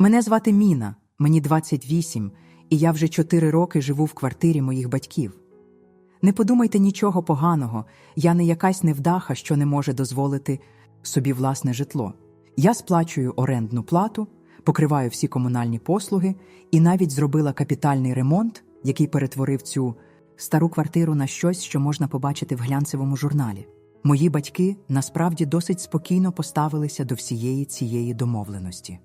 Мене звати Міна, мені 28, і я вже 4 роки живу в квартирі моїх батьків. Не подумайте нічого поганого, я не якась невдаха, що не може дозволити собі власне житло. Я сплачую орендну плату, покриваю всі комунальні послуги і навіть зробила капітальний ремонт, який перетворив цю стару квартиру на щось, що можна побачити в глянцевому журналі. Мої батьки насправді досить спокійно поставилися до всієї цієї домовленості.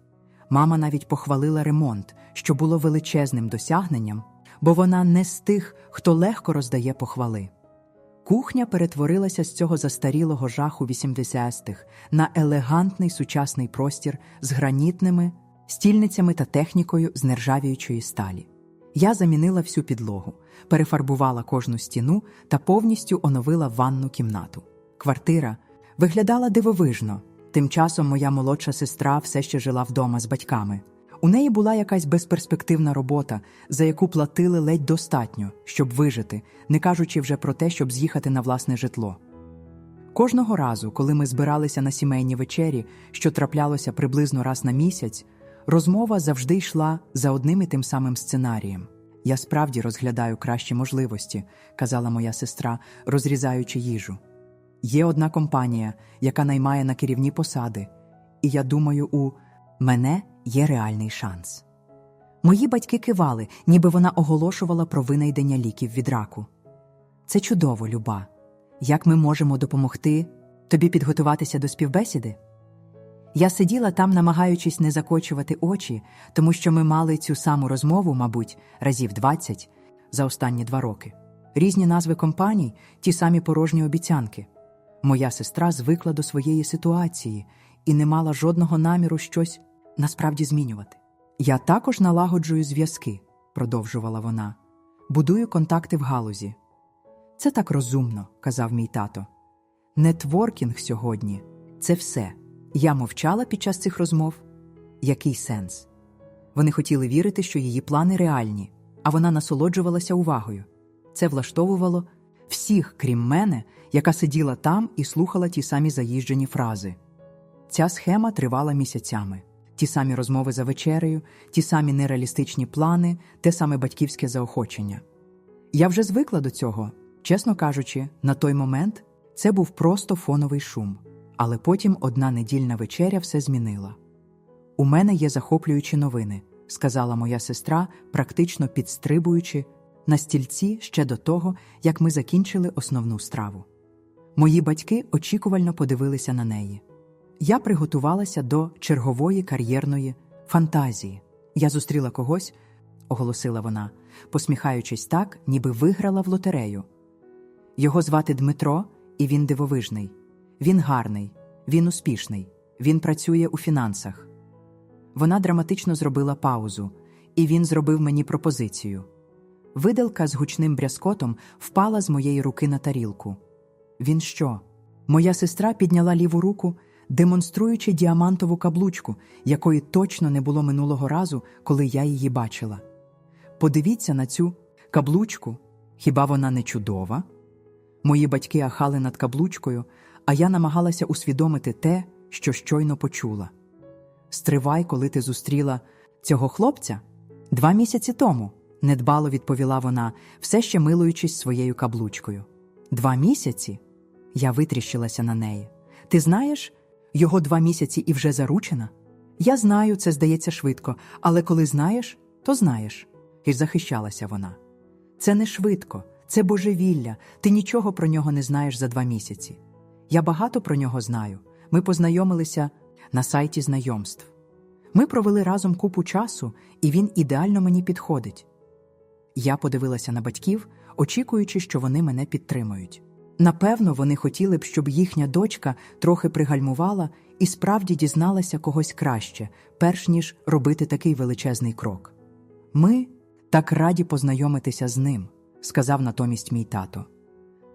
Мама навіть похвалила ремонт, що було величезним досягненням, бо вона не з тих, хто легко роздає похвали. Кухня перетворилася з цього застарілого жаху 80-х на елегантний сучасний простір з гранітними стільницями та технікою з нержавіючої сталі. Я замінила всю підлогу, перефарбувала кожну стіну та повністю оновила ванну кімнату. Квартира виглядала дивовижно. Тим часом моя молодша сестра все ще жила вдома з батьками. У неї була якась безперспективна робота, за яку платили ледь достатньо, щоб вижити, не кажучи вже про те, щоб з'їхати на власне житло. Кожного разу, коли ми збиралися на сімейні вечері, що траплялося приблизно раз на місяць, розмова завжди йшла за одним і тим самим сценарієм. Я справді розглядаю кращі можливості, казала моя сестра, розрізаючи їжу. Є одна компанія, яка наймає на керівні посади, і я думаю, у мене є реальний шанс. Мої батьки кивали, ніби вона оголошувала про винайдення ліків від раку. Це чудово, люба. Як ми можемо допомогти тобі підготуватися до співбесіди? Я сиділа там, намагаючись не закочувати очі, тому що ми мали цю саму розмову, мабуть, разів 20 за останні два роки. Різні назви компаній, ті самі порожні обіцянки. Моя сестра звикла до своєї ситуації і не мала жодного наміру щось насправді змінювати. Я також налагоджую зв'язки, продовжувала вона, будую контакти в галузі. Це так розумно, казав мій тато. Нетворкінг сьогодні це все. Я мовчала під час цих розмов. Який сенс? Вони хотіли вірити, що її плани реальні, а вона насолоджувалася увагою. Це влаштовувало всіх, крім мене, яка сиділа там і слухала ті самі заїжджені фрази. Ця схема тривала місяцями. Ті самі розмови за вечерею, ті самі нереалістичні плани, те саме батьківське заохочення. Я вже звикла до цього, чесно кажучи, на той момент це був просто фоновий шум, але потім одна недільна вечеря все змінила. У мене є захоплюючі новини, сказала моя сестра, практично підстрибуючи на стільці ще до того, як ми закінчили основну страву. Мої батьки очікувально подивилися на неї. Я приготувалася до чергової кар'єрної фантазії. Я зустріла когось, оголосила вона, посміхаючись так, ніби виграла в лотерею. Його звати Дмитро, і він дивовижний. Він гарний, він успішний, він працює у фінансах. Вона драматично зробила паузу, і він зробив мені пропозицію. Виделка з гучним брязкотом впала з моєї руки на тарілку. Він що? Моя сестра підняла ліву руку, демонструючи діамантову каблучку, якої точно не було минулого разу, коли я її бачила. Подивіться на цю каблучку, хіба вона не чудова? Мої батьки ахали над каблучкою, а я намагалася усвідомити те, що щойно почула. Стривай, коли ти зустріла цього хлопця два місяці тому, недбало відповіла вона, все ще милуючись своєю каблучкою. Два місяці? Я витріщилася на неї. Ти знаєш, його два місяці і вже заручена? Я знаю, це здається швидко, але коли знаєш, то знаєш. І захищалася вона. Це не швидко, це божевілля, ти нічого про нього не знаєш за два місяці. Я багато про нього знаю. Ми познайомилися на сайті знайомств. Ми провели разом купу часу, і він ідеально мені підходить. Я подивилася на батьків, очікуючи, що вони мене підтримують. Напевно, вони хотіли б, щоб їхня дочка трохи пригальмувала і справді дізналася когось краще, перш ніж робити такий величезний крок. Ми так раді познайомитися з ним, сказав натомість мій тато.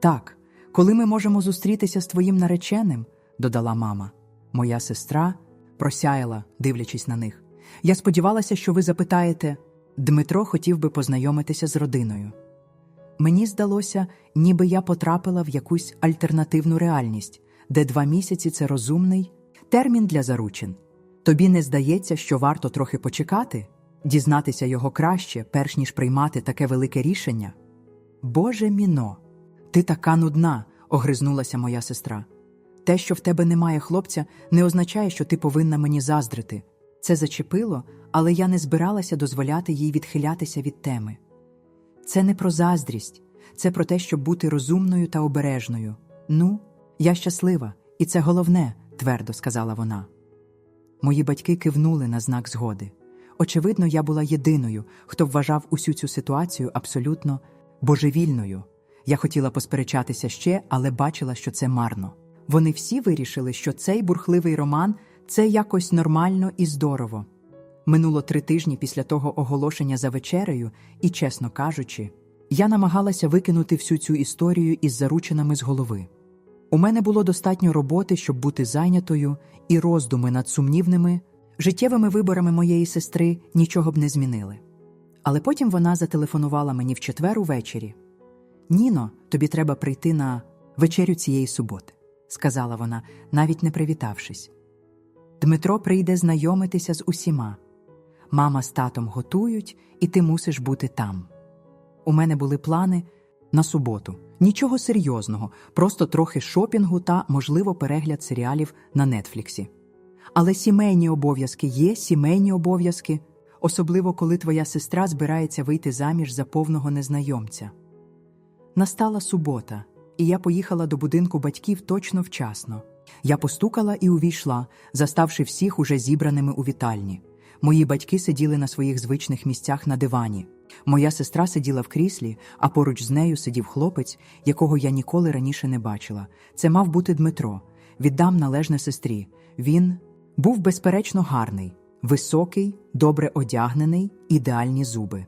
Так, коли ми можемо зустрітися з твоїм нареченим, додала мама. Моя сестра просяяла, дивлячись на них. Я сподівалася, що ви запитаєте Дмитро хотів би познайомитися з родиною. Мені здалося, ніби я потрапила в якусь альтернативну реальність, де два місяці це розумний термін для заручин. Тобі не здається, що варто трохи почекати, дізнатися його краще, перш ніж приймати таке велике рішення? Боже міно, ти така нудна, огризнулася моя сестра. Те, що в тебе немає хлопця, не означає, що ти повинна мені заздрити. Це зачепило, але я не збиралася дозволяти їй відхилятися від теми. Це не про заздрість, це про те, щоб бути розумною та обережною. Ну, я щаслива, і це головне, твердо сказала вона. Мої батьки кивнули на знак згоди. Очевидно, я була єдиною, хто вважав усю цю ситуацію абсолютно божевільною. Я хотіла посперечатися ще, але бачила, що це марно. Вони всі вирішили, що цей бурхливий роман це якось нормально і здорово. Минуло три тижні після того оголошення за вечерею, і, чесно кажучи, я намагалася викинути всю цю історію із заручинами з голови. У мене було достатньо роботи, щоб бути зайнятою, і роздуми над сумнівними, життєвими виборами моєї сестри нічого б не змінили. Але потім вона зателефонувала мені в четвер увечері. Ніно, тобі треба прийти на вечерю цієї суботи, сказала вона, навіть не привітавшись. Дмитро прийде знайомитися з усіма. Мама з татом готують, і ти мусиш бути там. У мене були плани на суботу. Нічого серйозного, просто трохи шопінгу та, можливо, перегляд серіалів на Нетфліксі. Але сімейні обов'язки є сімейні обов'язки, особливо коли твоя сестра збирається вийти заміж за повного незнайомця. Настала субота, і я поїхала до будинку батьків точно вчасно. Я постукала і увійшла, заставши всіх уже зібраними у вітальні. Мої батьки сиділи на своїх звичних місцях на дивані. Моя сестра сиділа в кріслі, а поруч з нею сидів хлопець, якого я ніколи раніше не бачила. Це мав бути Дмитро. Віддам належне сестрі. Він був безперечно гарний, високий, добре одягнений, ідеальні зуби.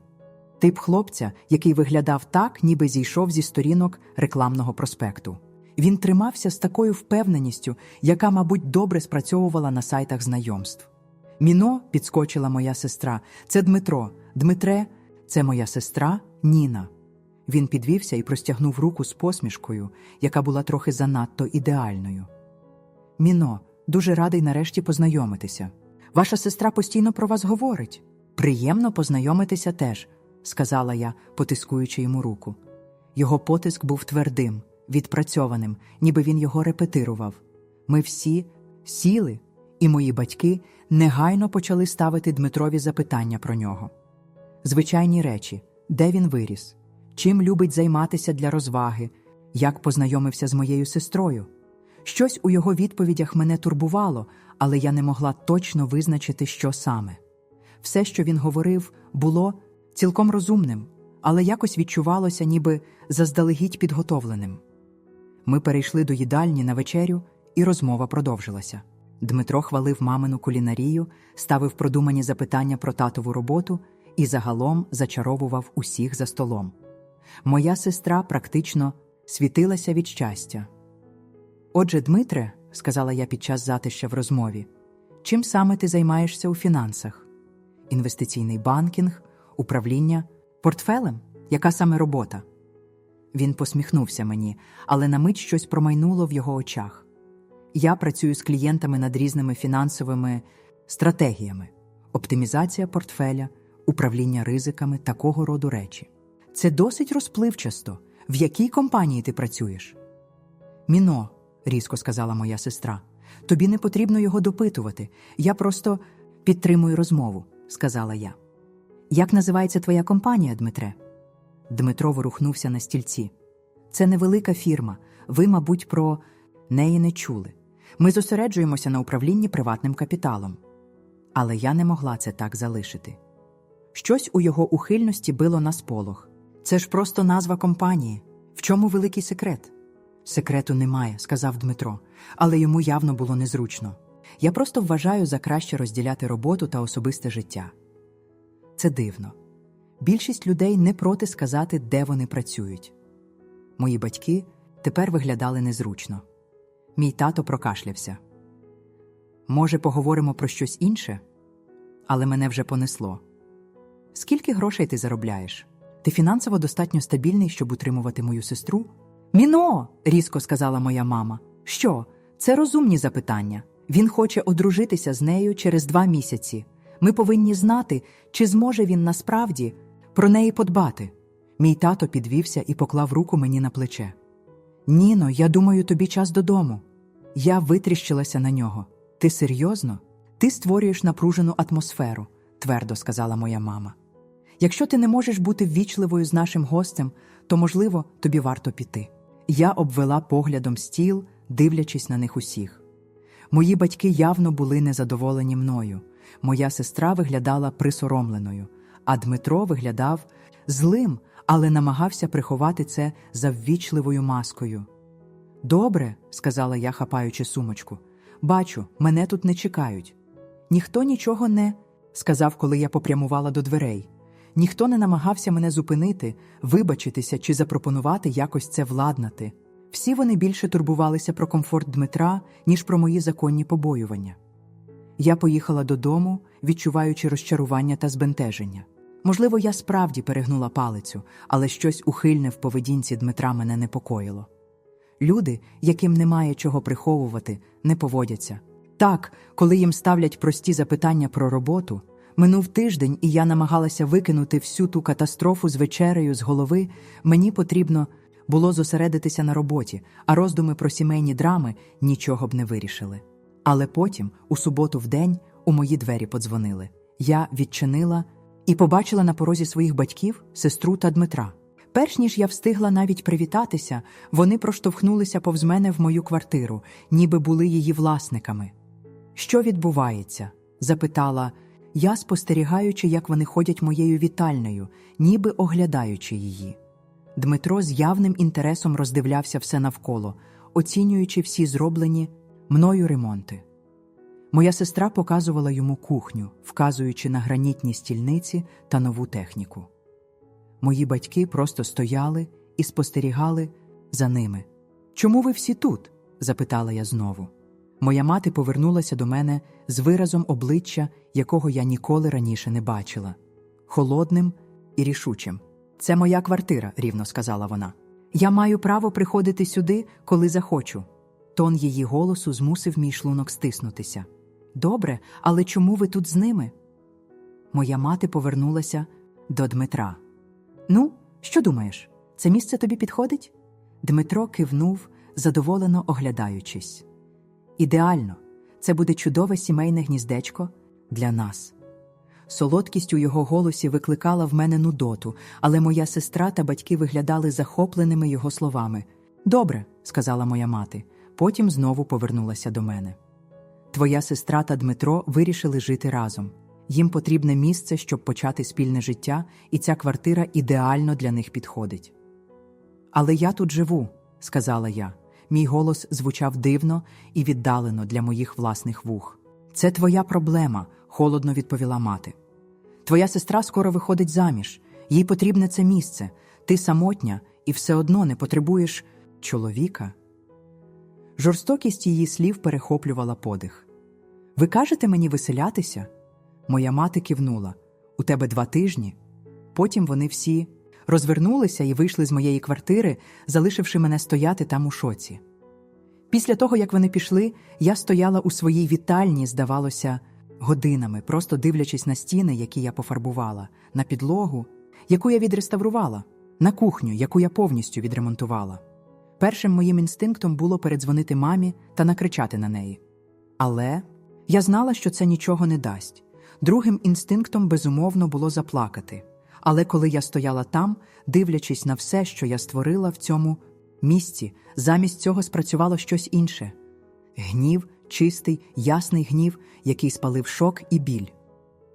Тип хлопця, який виглядав так, ніби зійшов зі сторінок рекламного проспекту. Він тримався з такою впевненістю, яка, мабуть, добре спрацьовувала на сайтах знайомств. Міно підскочила моя сестра. Це Дмитро. Дмитре, це моя сестра Ніна. Він підвівся і простягнув руку з посмішкою, яка була трохи занадто ідеальною. Міно, дуже радий нарешті познайомитися. Ваша сестра постійно про вас говорить. Приємно познайомитися теж, сказала я, потискуючи йому руку. Його потиск був твердим, відпрацьованим, ніби він його репетирував. Ми всі сіли, і мої батьки негайно почали ставити Дмитрові запитання про нього. Звичайні речі, де він виріс, чим любить займатися для розваги, як познайомився з моєю сестрою. Щось у його відповідях мене турбувало, але я не могла точно визначити, що саме. Все, що він говорив, було цілком розумним, але якось відчувалося, ніби заздалегідь підготовленим. Ми перейшли до їдальні на вечерю, і розмова продовжилася. Дмитро хвалив мамину кулінарію, ставив продумані запитання про татову роботу і загалом зачаровував усіх за столом. Моя сестра практично світилася від щастя. Отже, Дмитре, сказала я під час затища в розмові, чим саме ти займаєшся у фінансах? Інвестиційний банкінг, управління, портфелем? Яка саме робота? Він посміхнувся мені, але на мить щось промайнуло в його очах. Я працюю з клієнтами над різними фінансовими стратегіями, оптимізація портфеля, управління ризиками такого роду речі. Це досить розпливчасто. В якій компанії ти працюєш? Міно, різко сказала моя сестра. Тобі не потрібно його допитувати. Я просто підтримую розмову, сказала я. Як називається твоя компанія, Дмитре? Дмитро ворухнувся на стільці. Це невелика фірма. Ви, мабуть, про неї не чули. Ми зосереджуємося на управлінні приватним капіталом. Але я не могла це так залишити. Щось у його ухильності било на сполох. Це ж просто назва компанії. В чому великий секрет? Секрету немає, сказав Дмитро, але йому явно було незручно. Я просто вважаю за краще розділяти роботу та особисте життя. Це дивно. Більшість людей не проти сказати, де вони працюють. Мої батьки тепер виглядали незручно. Мій тато прокашлявся. Може, поговоримо про щось інше? Але мене вже понесло. Скільки грошей ти заробляєш? Ти фінансово достатньо стабільний, щоб утримувати мою сестру? Міно, різко сказала моя мама. Що? Це розумні запитання. Він хоче одружитися з нею через два місяці. Ми повинні знати, чи зможе він насправді про неї подбати. Мій тато підвівся і поклав руку мені на плече. Ніно, я думаю, тобі час додому. Я витріщилася на нього. Ти серйозно? Ти створюєш напружену атмосферу, твердо сказала моя мама. Якщо ти не можеш бути ввічливою з нашим гостем, то, можливо, тобі варто піти. Я обвела поглядом стіл, дивлячись на них усіх. Мої батьки явно були незадоволені мною. Моя сестра виглядала присоромленою, а Дмитро виглядав злим, але намагався приховати це за ввічливою маскою. Добре, сказала я, хапаючи сумочку. Бачу, мене тут не чекають. Ніхто нічого не сказав, коли я попрямувала до дверей. Ніхто не намагався мене зупинити, вибачитися чи запропонувати якось це владнати. Всі вони більше турбувалися про комфорт Дмитра, ніж про мої законні побоювання. Я поїхала додому, відчуваючи розчарування та збентеження. Можливо, я справді перегнула палицю, але щось ухильне в поведінці Дмитра мене непокоїло. Люди, яким немає чого приховувати, не поводяться. Так, коли їм ставлять прості запитання про роботу, минув тиждень, і я намагалася викинути всю ту катастрофу з вечерею з голови, мені потрібно було зосередитися на роботі, а роздуми про сімейні драми нічого б не вирішили. Але потім, у суботу в день, у мої двері подзвонили. Я відчинила і побачила на порозі своїх батьків, сестру та Дмитра. Перш ніж я встигла навіть привітатися, вони проштовхнулися повз мене в мою квартиру, ніби були її власниками. Що відбувається? запитала я, спостерігаючи, як вони ходять моєю вітальнею, ніби оглядаючи її. Дмитро з явним інтересом роздивлявся все навколо, оцінюючи всі зроблені мною ремонти. Моя сестра показувала йому кухню, вказуючи на гранітні стільниці та нову техніку. Мої батьки просто стояли і спостерігали за ними. Чому ви всі тут? запитала я знову. Моя мати повернулася до мене з виразом обличчя, якого я ніколи раніше не бачила, холодним і рішучим. Це моя квартира, рівно сказала вона. Я маю право приходити сюди, коли захочу. Тон її голосу змусив мій шлунок стиснутися. Добре, але чому ви тут з ними? Моя мати повернулася до Дмитра. Ну, що думаєш? Це місце тобі підходить? Дмитро кивнув, задоволено оглядаючись. Ідеально, це буде чудове сімейне гніздечко для нас. Солодкість у його голосі викликала в мене нудоту, але моя сестра та батьки виглядали захопленими його словами. Добре, сказала моя мати, потім знову повернулася до мене. Твоя сестра та Дмитро вирішили жити разом. Їм потрібне місце, щоб почати спільне життя, і ця квартира ідеально для них підходить. Але я тут живу, сказала я. Мій голос звучав дивно і віддалено для моїх власних вух. Це твоя проблема, холодно відповіла мати. Твоя сестра скоро виходить заміж, їй потрібне це місце. Ти самотня і все одно не потребуєш чоловіка. Жорстокість її слів перехоплювала подих. Ви кажете мені виселятися? Моя мати кивнула у тебе два тижні. Потім вони всі розвернулися і вийшли з моєї квартири, залишивши мене стояти там у шоці. Після того, як вони пішли, я стояла у своїй вітальні, здавалося, годинами, просто дивлячись на стіни, які я пофарбувала, на підлогу, яку я відреставрувала, на кухню, яку я повністю відремонтувала. Першим моїм інстинктом було передзвонити мамі та накричати на неї. Але я знала, що це нічого не дасть. Другим інстинктом, безумовно, було заплакати. Але коли я стояла там, дивлячись на все, що я створила в цьому місці, замість цього спрацювало щось інше гнів, чистий, ясний гнів, який спалив шок і біль.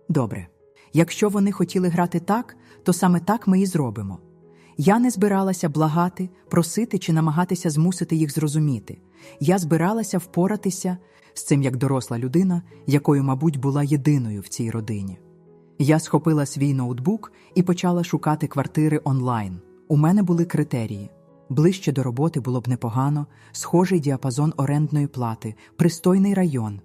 Добре, якщо вони хотіли грати так, то саме так ми і зробимо. Я не збиралася благати, просити чи намагатися змусити їх зрозуміти. Я збиралася впоратися з цим як доросла людина, якою, мабуть, була єдиною в цій родині. Я схопила свій ноутбук і почала шукати квартири онлайн. У мене були критерії. Ближче до роботи було б непогано, схожий діапазон орендної плати, пристойний район.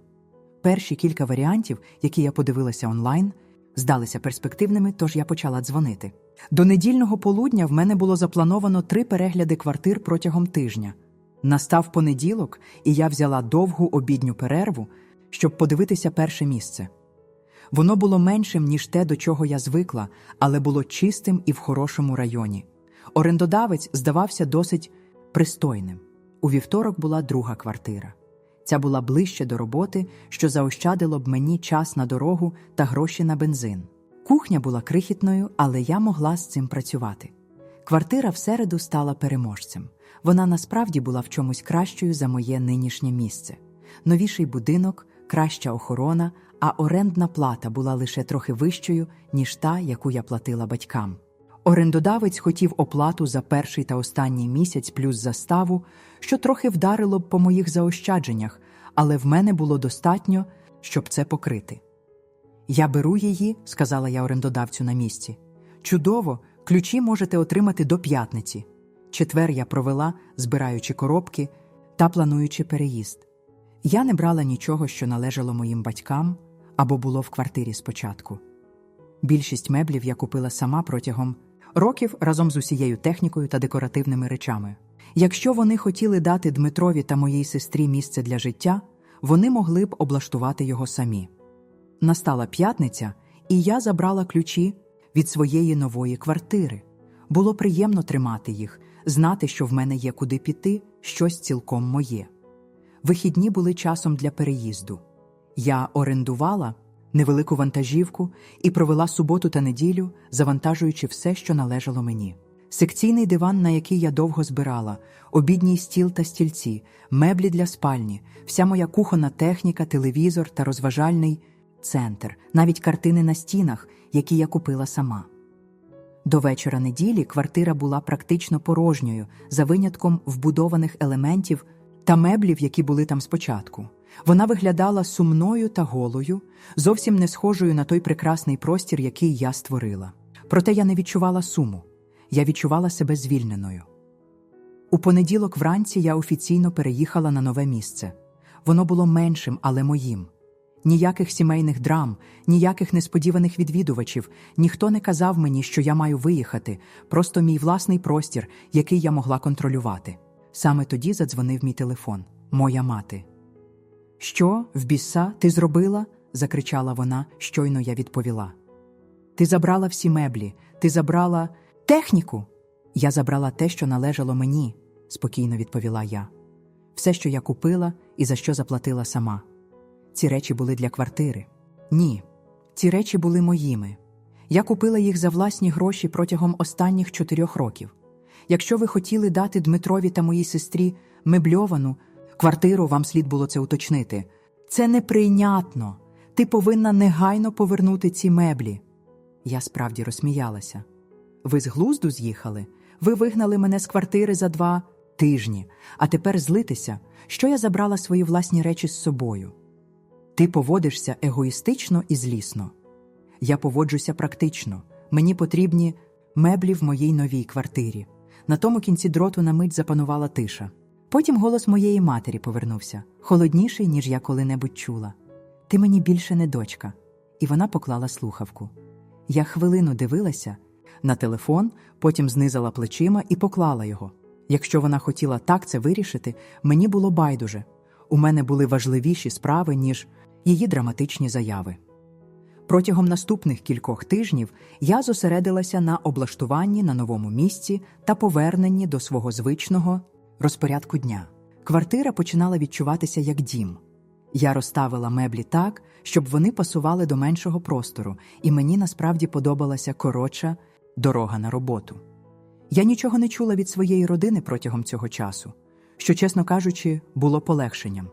Перші кілька варіантів, які я подивилася онлайн, здалися перспективними, тож я почала дзвонити. До недільного полудня в мене було заплановано три перегляди квартир протягом тижня. Настав понеділок, і я взяла довгу обідню перерву, щоб подивитися перше місце. Воно було меншим, ніж те, до чого я звикла, але було чистим і в хорошому районі. Орендодавець здавався досить пристойним. У вівторок була друга квартира. Ця була ближче до роботи, що заощадило б мені час на дорогу та гроші на бензин. Кухня була крихітною, але я могла з цим працювати. Квартира всереду стала переможцем. Вона насправді була в чомусь кращою за моє нинішнє місце. Новіший будинок, краща охорона, а орендна плата була лише трохи вищою, ніж та, яку я платила батькам. Орендодавець хотів оплату за перший та останній місяць плюс заставу, що трохи вдарило б по моїх заощадженнях, але в мене було достатньо, щоб це покрити. Я беру її, сказала я орендодавцю на місці. Чудово, ключі можете отримати до п'ятниці. Четвер я провела, збираючи коробки та плануючи переїзд. Я не брала нічого, що належало моїм батькам або було в квартирі спочатку. Більшість меблів я купила сама протягом років разом з усією технікою та декоративними речами. Якщо вони хотіли дати Дмитрові та моїй сестрі місце для життя, вони могли б облаштувати його самі. Настала п'ятниця, і я забрала ключі від своєї нової квартири. Було приємно тримати їх, знати, що в мене є куди піти, щось цілком моє. Вихідні були часом для переїзду. Я орендувала невелику вантажівку і провела суботу та неділю, завантажуючи все, що належало мені. Секційний диван, на який я довго збирала, обідній стіл та стільці, меблі для спальні, вся моя кухонна техніка, телевізор та розважальний центр, навіть картини на стінах, які я купила сама. До вечора неділі квартира була практично порожньою, за винятком вбудованих елементів та меблів, які були там спочатку. Вона виглядала сумною та голою, зовсім не схожою на той прекрасний простір, який я створила. Проте я не відчувала суму, я відчувала себе звільненою. У понеділок вранці я офіційно переїхала на нове місце. Воно було меншим, але моїм. Ніяких сімейних драм, ніяких несподіваних відвідувачів, ніхто не казав мені, що я маю виїхати, просто мій власний простір, який я могла контролювати. Саме тоді задзвонив мій телефон, моя мати. Що, в біса, ти зробила? закричала вона, щойно я відповіла. Ти забрала всі меблі, ти забрала техніку. Я забрала те, що належало мені, спокійно відповіла я. Все, що я купила і за що заплатила сама. Ці речі були для квартири. Ні, ці речі були моїми. Я купила їх за власні гроші протягом останніх чотирьох років. Якщо ви хотіли дати Дмитрові та моїй сестрі мебльовану квартиру, вам слід було це уточнити. Це неприйнятно. Ти повинна негайно повернути ці меблі. Я справді розсміялася. Ви з глузду з'їхали? Ви вигнали мене з квартири за два тижні, а тепер злитися, що я забрала свої власні речі з собою. Ти поводишся егоїстично і злісно. Я поводжуся практично. Мені потрібні меблі в моїй новій квартирі. На тому кінці дроту на мить запанувала тиша. Потім голос моєї матері повернувся, холодніший, ніж я коли-небудь чула. Ти мені більше не дочка. І вона поклала слухавку. Я хвилину дивилася на телефон, потім знизала плечима і поклала його. Якщо вона хотіла так це вирішити, мені було байдуже. У мене були важливіші справи, ніж її драматичні заяви. Протягом наступних кількох тижнів я зосередилася на облаштуванні на новому місці та поверненні до свого звичного розпорядку дня. Квартира починала відчуватися як дім. Я розставила меблі так, щоб вони пасували до меншого простору, і мені насправді подобалася коротша дорога на роботу. Я нічого не чула від своєї родини протягом цього часу, що, чесно кажучи, було полегшенням.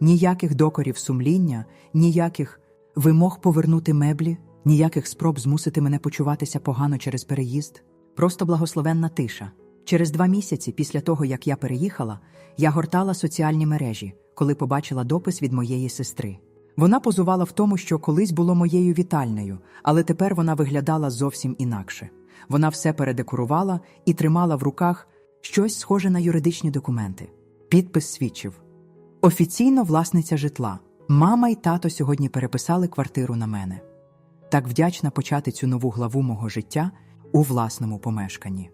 Ніяких докорів сумління, ніяких вимог повернути меблі, ніяких спроб змусити мене почуватися погано через переїзд, просто благословенна тиша. Через два місяці після того, як я переїхала, я гортала соціальні мережі, коли побачила допис від моєї сестри. Вона позувала в тому, що колись було моєю вітальнею, але тепер вона виглядала зовсім інакше. Вона все передекорувала і тримала в руках щось схоже на юридичні документи. Підпис свідчив. Офіційно власниця житла. Мама і тато сьогодні переписали квартиру на мене. Так вдячна почати цю нову главу мого життя у власному помешканні.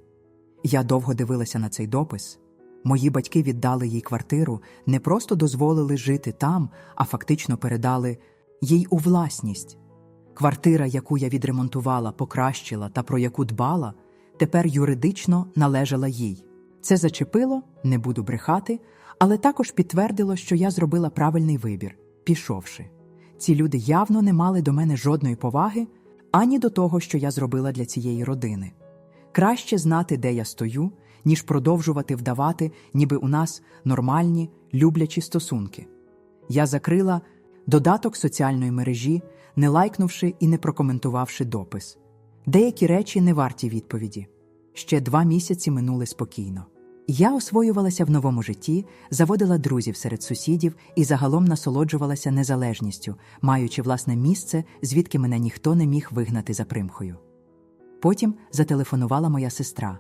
Я довго дивилася на цей допис, Мої батьки віддали їй квартиру, не просто дозволили жити там, а фактично передали їй у власність. Квартира, яку я відремонтувала, покращила та про яку дбала, тепер юридично належала їй. Це зачепило, не буду брехати, але також підтвердило, що я зробила правильний вибір, пішовши. Ці люди явно не мали до мене жодної поваги ані до того, що я зробила для цієї родини. Краще знати, де я стою, ніж продовжувати вдавати, ніби у нас нормальні, люблячі стосунки. Я закрила додаток соціальної мережі, не лайкнувши і не прокоментувавши допис. Деякі речі не варті відповіді. Ще два місяці минули спокійно. Я освоювалася в новому житті, заводила друзів серед сусідів і загалом насолоджувалася незалежністю, маючи власне місце, звідки мене ніхто не міг вигнати за примхою. Потім зателефонувала моя сестра.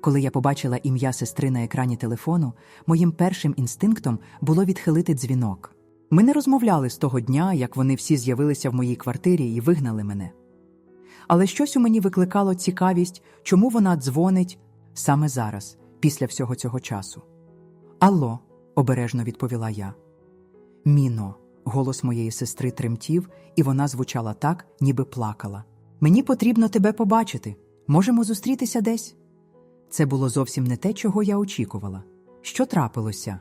Коли я побачила ім'я сестри на екрані телефону, моїм першим інстинктом було відхилити дзвінок. Ми не розмовляли з того дня, як вони всі з'явилися в моїй квартирі і вигнали мене. Але щось у мені викликало цікавість, чому вона дзвонить саме зараз, після всього цього часу. Алло, обережно відповіла я. Міно, голос моєї сестри тремтів, і вона звучала так, ніби плакала. Мені потрібно тебе побачити. Можемо зустрітися десь. Це було зовсім не те, чого я очікувала. Що трапилося?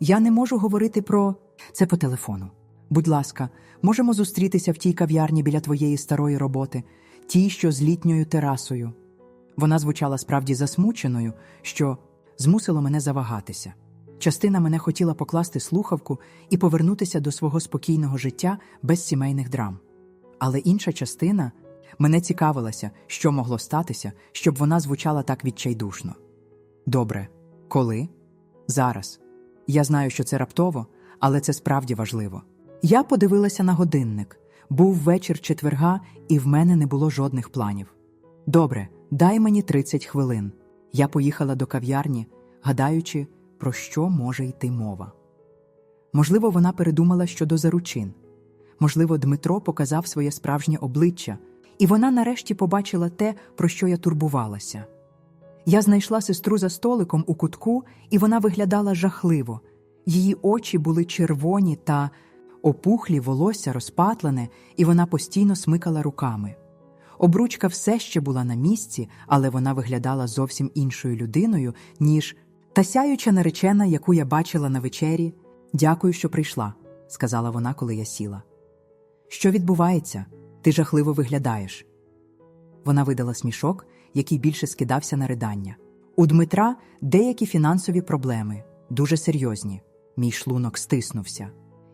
Я не можу говорити про це по телефону. Будь ласка, можемо зустрітися в тій кав'ярні біля твоєї старої роботи, тій, що з літньою терасою. Вона звучала справді засмученою, що змусило мене завагатися. Частина мене хотіла покласти слухавку і повернутися до свого спокійного життя без сімейних драм. Але інша частина мене цікавилася, що могло статися, щоб вона звучала так відчайдушно. Добре, коли? Зараз. Я знаю, що це раптово, але це справді важливо. Я подивилася на годинник. Був вечір четверга, і в мене не було жодних планів. Добре, дай мені 30 хвилин. Я поїхала до кав'ярні, гадаючи, про що може йти мова. Можливо, вона передумала щодо заручин. Можливо, Дмитро показав своє справжнє обличчя, і вона нарешті побачила те, про що я турбувалася. Я знайшла сестру за столиком у кутку, і вона виглядала жахливо. Її очі були червоні та опухлі, волосся розпатлене, і вона постійно смикала руками. Обручка все ще була на місці, але вона виглядала зовсім іншою людиною, ніж та сяюча наречена, яку я бачила на вечері. Дякую, що прийшла, сказала вона, коли я сіла. Що відбувається? Ти жахливо виглядаєш. Вона видала смішок, який більше скидався на ридання. У Дмитра деякі фінансові проблеми, дуже серйозні. Мій шлунок стиснувся.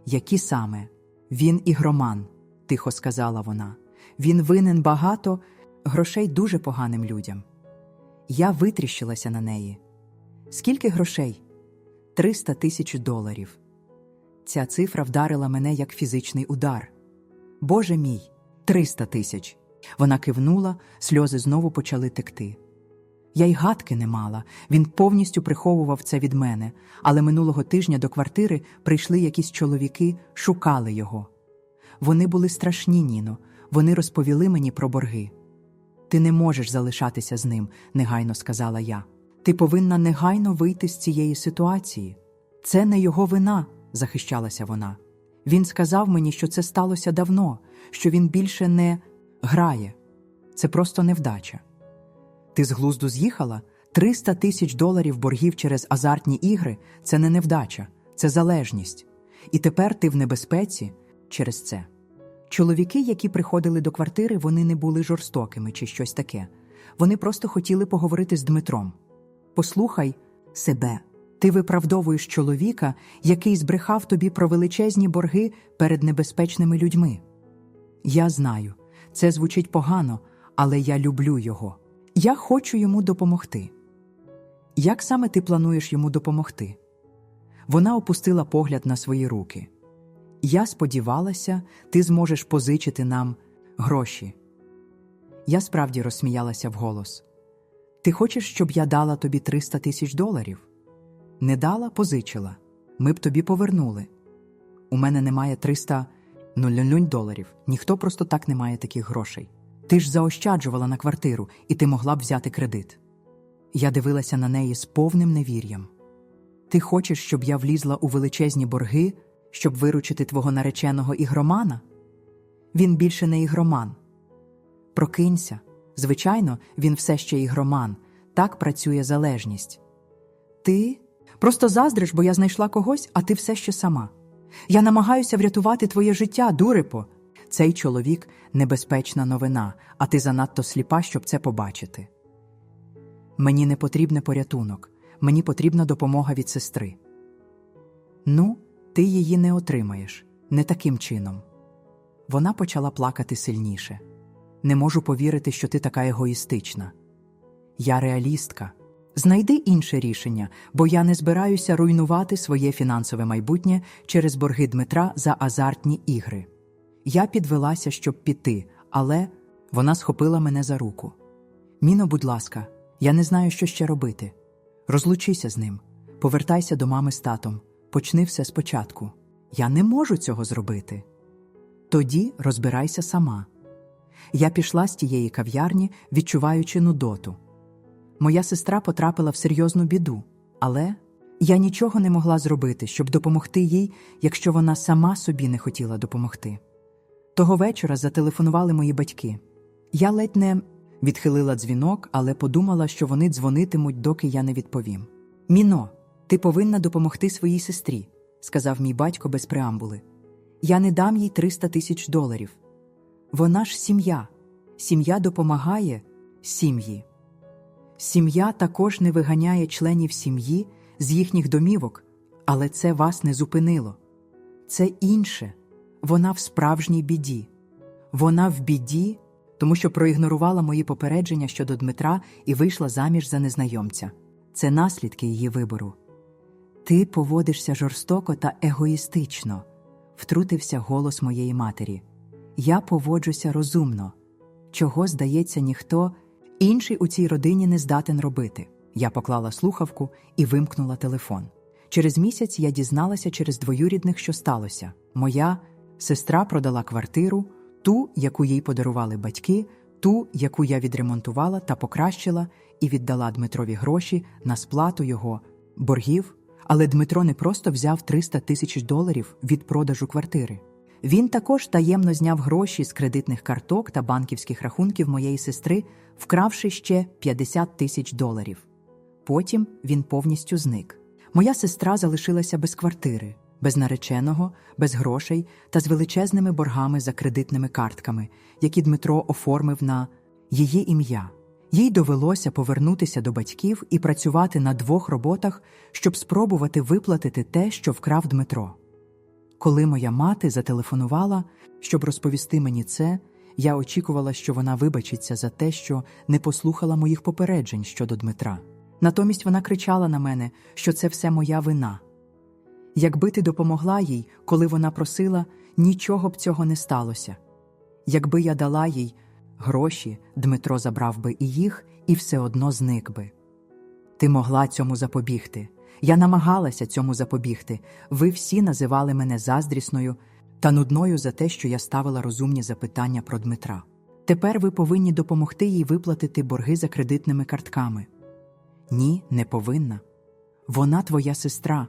Які саме? Він ігроман, тихо сказала вона. Він винен багато грошей дуже поганим людям. Я витріщилася на неї. Скільки грошей? Триста тисяч доларів. Ця цифра вдарила мене як фізичний удар. Боже мій, триста тисяч. Вона кивнула, сльози знову почали текти. Я й гадки не мала, він повністю приховував це від мене, але минулого тижня до квартири прийшли якісь чоловіки, шукали його. Вони були страшні, Ніно, вони розповіли мені про борги. Ти не можеш залишатися з ним, негайно сказала я. Ти повинна негайно вийти з цієї ситуації. Це не його вина, захищалася вона. Він сказав мені, що це сталося давно, що він більше не грає. Це просто невдача. Ти з глузду з'їхала? 300 тисяч доларів боргів через азартні ігри це не невдача, це залежність. І тепер ти в небезпеці через це. Чоловіки, які приходили до квартири, вони не були жорстокими чи щось таке. Вони просто хотіли поговорити з Дмитром. Послухай себе, ти виправдовуєш чоловіка, який збрехав тобі про величезні борги перед небезпечними людьми. Я знаю, це звучить погано, але я люблю його. Я хочу йому допомогти. Як саме ти плануєш йому допомогти? Вона опустила погляд на свої руки. Я сподівалася, ти зможеш позичити нам гроші. Я справді розсміялася вголос. Ти хочеш, щоб я дала тобі 300 тисяч доларів? Не дала, позичила. Ми б тобі повернули. У мене немає 300 000 доларів. Ніхто просто так не має таких грошей. Ти ж заощаджувала на квартиру, і ти могла б взяти кредит. Я дивилася на неї з повним невір'ям. Ти хочеш, щоб я влізла у величезні борги, щоб виручити твого нареченого ігромана? Він більше не ігроман. Прокинься. Звичайно, він все ще ігроман. Так працює залежність. Ти просто заздриш, бо я знайшла когось, а ти все ще сама. Я намагаюся врятувати твоє життя, дурипо. Цей чоловік небезпечна новина, а ти занадто сліпа, щоб це побачити. Мені не потрібний порятунок, мені потрібна допомога від сестри. Ну, ти її не отримаєш, не таким чином. Вона почала плакати сильніше. Не можу повірити, що ти така егоїстична. Я реалістка. Знайди інше рішення, бо я не збираюся руйнувати своє фінансове майбутнє через борги Дмитра за азартні ігри. Я підвелася, щоб піти, але вона схопила мене за руку. Міно, будь ласка, я не знаю, що ще робити. Розлучися з ним, повертайся до мами з татом, почни все спочатку. Я не можу цього зробити. Тоді розбирайся сама. Я пішла з тієї кав'ярні, відчуваючи нудоту. Моя сестра потрапила в серйозну біду, але я нічого не могла зробити, щоб допомогти їй, якщо вона сама собі не хотіла допомогти. Того вечора зателефонували мої батьки. Я ледь не відхилила дзвінок, але подумала, що вони дзвонитимуть, доки я не відповім. Міно, ти повинна допомогти своїй сестрі, сказав мій батько без преамбули. Я не дам їй 300 тисяч доларів. Вона ж сім'я. Сім'я допомагає сім'ї. Сім'я також не виганяє членів сім'ї з їхніх домівок, але це вас не зупинило. Це інше. Вона в справжній біді. Вона в біді, тому що проігнорувала мої попередження щодо Дмитра і вийшла заміж за незнайомця. Це наслідки її вибору. Ти поводишся жорстоко та егоїстично, втрутився голос моєї матері. Я поводжуся розумно, чого, здається, ніхто інший у цій родині не здатен робити. Я поклала слухавку і вимкнула телефон. Через місяць я дізналася через двоюрідних, що сталося. Моя сестра продала квартиру, ту, яку їй подарували батьки, ту, яку я відремонтувала та покращила, і віддала Дмитрові гроші на сплату його боргів. Але Дмитро не просто взяв 300 тисяч доларів від продажу квартири. Він також таємно зняв гроші з кредитних карток та банківських рахунків моєї сестри, вкравши ще 50 тисяч доларів. Потім він повністю зник. Моя сестра залишилася без квартири, без нареченого, без грошей та з величезними боргами за кредитними картками, які Дмитро оформив на її ім'я. Їй довелося повернутися до батьків і працювати на двох роботах, щоб спробувати виплатити те, що вкрав Дмитро. Коли моя мати зателефонувала, щоб розповісти мені це, я очікувала, що вона вибачиться за те, що не послухала моїх попереджень щодо Дмитра. Натомість вона кричала на мене, що це все моя вина. Якби ти допомогла їй, коли вона просила, нічого б цього не сталося. Якби я дала їй гроші, Дмитро забрав би і їх, і все одно зник би. Ти могла цьому запобігти. Я намагалася цьому запобігти. Ви всі називали мене заздрісною та нудною за те, що я ставила розумні запитання про Дмитра. Тепер ви повинні допомогти їй виплатити борги за кредитними картками. Ні, не повинна. Вона твоя сестра.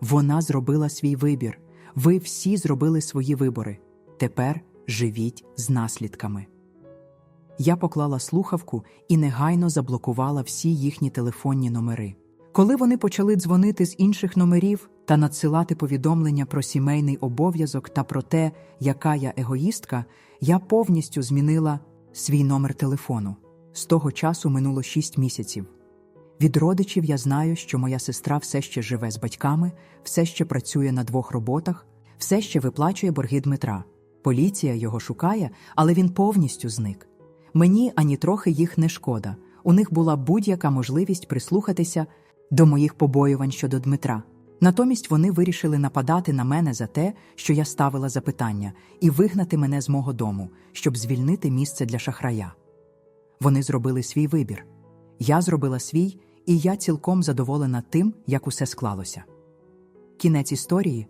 Вона зробила свій вибір. Ви всі зробили свої вибори. Тепер живіть з наслідками. Я поклала слухавку і негайно заблокувала всі їхні телефонні номери. Коли вони почали дзвонити з інших номерів та надсилати повідомлення про сімейний обов'язок та про те, яка я егоїстка, я повністю змінила свій номер телефону. З того часу минуло шість місяців. Від родичів я знаю, що моя сестра все ще живе з батьками, все ще працює на двох роботах, все ще виплачує борги Дмитра. Поліція його шукає, але він повністю зник. Мені ані трохи їх не шкода. У них була будь-яка можливість прислухатися до моїх побоювань щодо Дмитра. Натомість вони вирішили нападати на мене за те, що я ставила запитання, і вигнати мене з мого дому, щоб звільнити місце для шахрая. Вони зробили свій вибір. Я зробила свій, і я цілком задоволена тим, як усе склалося. Кінець історії